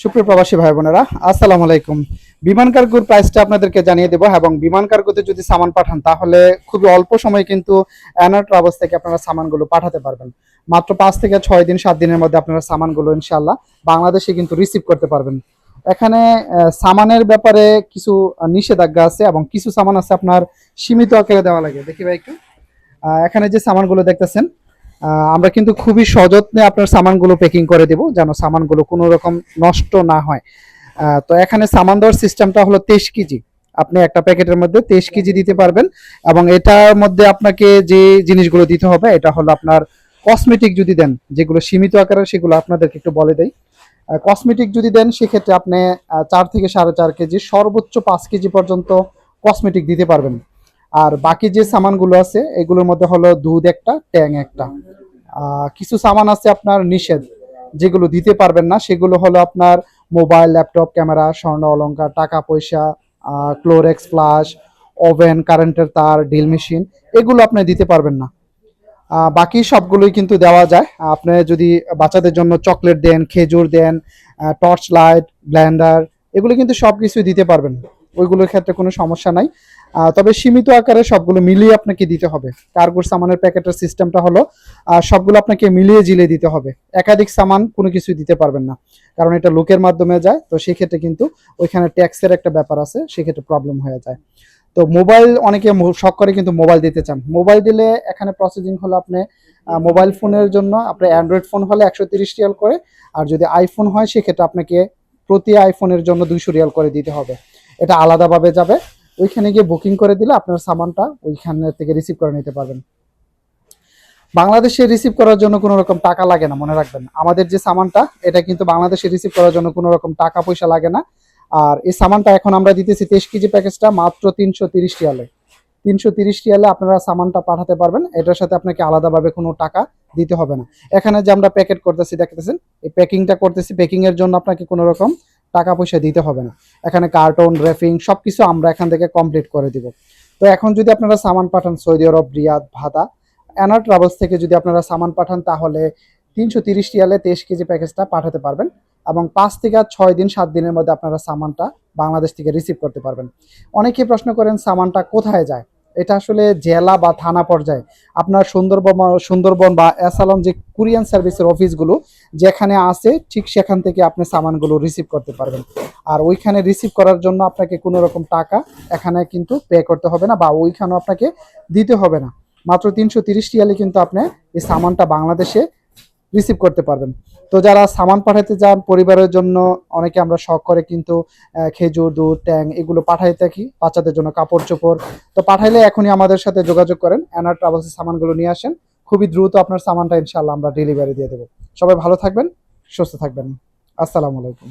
সুপ্রিয় প্রবাসী ভাই বোনেরা, আসসালামু আলাইকুম। বিমান কার্গোর প্রাইসটা আপনাদেরকে জানিয়ে দেবো এবং বিমান কার্গোতে যদি সামান পাঠান, তাহলে খুবই অল্প সময়ে কিন্তু অ্যানার ট্রাভেলস থেকে আপনারা সামানগুলো পাঠাতে পারবেন। মাত্র পাঁচ থেকে ছয় দিন, সাত দিনের মধ্যে আপনারা সামানগুলো ইনশাল্লাহ বাংলাদেশে কিন্তু রিসিভ করতে পারবেন। এখানে সামানের ব্যাপারে কিছু নিষেধাজ্ঞা আছে এবং কিছু সামান আছে আপনার সীমিত আকারে দেওয়া লাগে। দেখি ভাই একটু। এখানে যে সামানগুলো দেখতেছেন আমরা কিন্তু খুবই সযত্নে আপনার সামানগুলো প্যাকিং করে দেব, যেন সামানগুলো কোনো রকম নষ্ট না হয়। তো এখানে সামান দেওয়ার সিস্টেমটা হলো তেইশ কেজি। আপনি একটা প্যাকেটের মধ্যে তেইশ কেজি দিতে পারবেন এবং এটার মধ্যে আপনাকে যে জিনিসগুলো দিতে হবে, এটা হলো আপনার কসমেটিক যদি দেন, যেগুলো সীমিত আকারে সেগুলো আপনাদেরকে একটু বলে দেয় কসমেটিক যদি দেন, সেক্ষেত্রে আপনি চার থেকে সাড়ে চার কেজি, সর্বোচ্চ পাঁচ কেজি পর্যন্ত কসমেটিক দিতে পারবেন। আর বাকি যে সামানগুলো আছে, এগুলোর মধ্যে হলো দুধ একটা, ট্যাং একটা। কিছু সামান আছে আপনার নিষেধ, যেগুলো দিতে পারবেন না। সেগুলো হলো আপনার মোবাইল, ল্যাপটপ, ক্যামেরা, স্বর্ণ অলঙ্কার টাকা পয়সা ক্লোরেক্স, ফ্লাশ, ওভেন, কারেন্টের তার ডিল মেশিন, এগুলো আপনি দিতে পারবেন না। বাকি সবগুলোই কিন্তু দেওয়া যায়। আপনি যদি বাচ্চাদের জন্য চকলেট দেন, খেজুর দেন টর্চ লাইট ব্ল্যান্ডার এগুলো কিন্তু সব কিছুই দিতে পারবেন। ওইগুলোর ক্ষেত্রে কোনো সমস্যা নাই। তবে সীমিত আকারে সবগুলো মিলিয়ে আপনাকে দিতে হবে। কার্গোর সামানের প্যাকেটের সিস্টেমটা হলো সবগুলো আপনাকে মিলিয়ে জিলিয়ে দিতে হবে। একাধিক সামান কোনো কিছু দিতে পারবেন না, কারণ এটা লোকের মাধ্যমে যায়, তো সেক্ষেত্রে কিন্তু ওইখানে ট্যাক্সের একটা ব্যাপার আছে, সেক্ষেত্রে প্রবলেম হয়ে যায়। তো মোবাইল, অনেকে শখ করে কিন্তু মোবাইল দিতে চান। মোবাইল দিলে এখানে প্রসেসিং হলো আপনি মোবাইল ফোনের জন্য আপনার অ্যান্ড্রয়েড ফোন হলে একশো তিরিশ রিয়াল করে, আর যদি আইফোন হয় সেক্ষেত্রে আপনাকে প্রতি আইফোনের জন্য দুইশো রিয়াল করে দিতে হবে। এটা আলাদাভাবে যাবে ওইখানে গিয়ে বুকিং করে দিলে আপনার সামানটা ওইখানে থেকে রিসিভ করে নিতে পারবেন। বাংলাদেশে রিসিভ করার জন্য কোনো রকম টাকা লাগে না, মনে রাখবেন। আমাদের যে সামানটা, এটা কিন্তু বাংলাদেশে রিসিভ করার জন্য কোনো রকম টাকা পয়সা লাগে না। আর এই সামানটা এখন আমরা দিতেছি তেইশ কেজি প্যাকেজটা মাত্র তিনশো তিরিশ রিয়ালে। তিনশো তিরিশ রিয়ালে আপনারা সামানটা পাঠাতে পারবেন। এটার সাথে আপনাকে আলাদাভাবে কোনো টাকা দিতে হবে না। এখানে যে আমরা প্যাকেট করতেছি, দেখতেছেন? এই প্যাকিংটা করতেছি। প্যাকিংয়ের জন্য আপনাকে কোনো রকম টাকা পয়সা দিতে হবে না। এখানে কার্টন র্যাপিং সবকিছু আমরা এখান থেকে কমপ্লিট করে দিব। তো এখন যদি আপনারা সামান পাঠান সৌদি আরব, রিয়াদ ভাদা অ্যানা ট্রাভেলস থেকে যদি আপনারা সামান পাঠান তাহলে তিনশো তিরিশ রিয়ালে তেইশ কেজি প্যাকেজটা পাঠাতে পারবেন এবং পাঁচ থেকে ছয় দিন, সাত দিনের মধ্যে আপনারা সামানটা বাংলাদেশ থেকে রিসিভ করতে পারবেন। অনেকেই প্রশ্ন করেন সামানটা কোথায় যায়? এটা আসলে জেলা বা থানা পর্যায়ে। আপনার সুন্দরবন সুন্দরবন বা অ্যাসালম যে কুরিয়ান সার্ভিসের অফিসগুলো, যেখানে আছে, ঠিক সেখান থেকে আপনি সামানগুলো রিসিভ করতে পারবেন। আর ওইখানে রিসিভ করার জন্য আপনাকে কোনো রকম টাকা এখানে কিন্তু পে করতে হবে না, বা ওইখানেও আপনাকে দিতে হবে না। মাত্র তিনশো তিরিশ রিয়ালে কিন্তু আপনি এই সামানটা বাংলাদেশে রিসিভ করতে পারবেন। তো যারা সামান পাঠাতে যান পরিবারের জন্য, অনেকে আমরা শখ করে কিন্তু খেজুর, দুধ, ট্যাং এগুলো পাঠাই থাকি বাচ্চাদের জন্য, কাপড় চোপড়। তো পাঠাইলে এখনই আমাদের সাথে যোগাযোগ করেন অ্যানার ট্রাভেলসের সামানগুলো নিয়ে আসেন। খুবই দ্রুত আপনার সামানটা ইনশাল্লাহ আমরা ডেলিভারি দিয়ে দেবো। সবাই ভালো থাকবেন, সুস্থ থাকবেন। আসসালামু আলাইকুম।